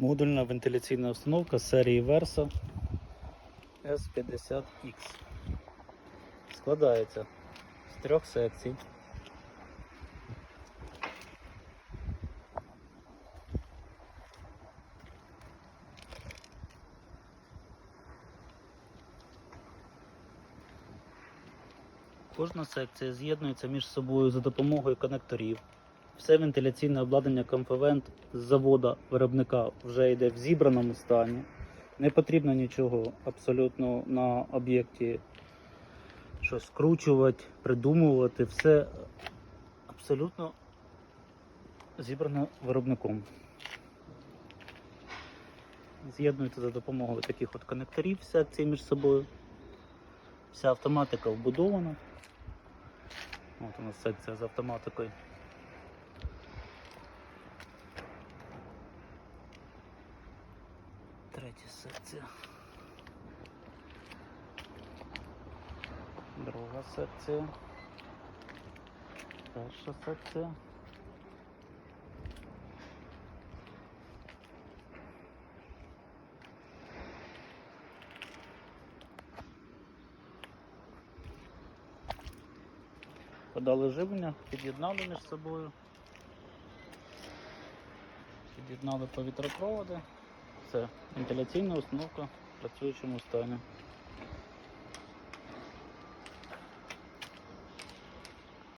Модульна вентиляційна установка серії Versa S50X. Складається з трьох секцій. Кожна секція з'єднується між собою за допомогою конекторів. Все вентиляційне обладнання Comfavent з завода виробника вже йде в зібраному стані. Не потрібно нічого абсолютно на об'єкті щось скручувати, придумувати. Все абсолютно зібрано виробником. З'єднується за допомогою таких от конекторів секції між собою. Вся автоматика вбудована. От у нас секція з автоматикою. Третя секція. Друга секція. Перша секція. Подали живлення, під'єднали між собою. Під'єднали повітропроводи. Це вентиляційна установка в працюючому стані.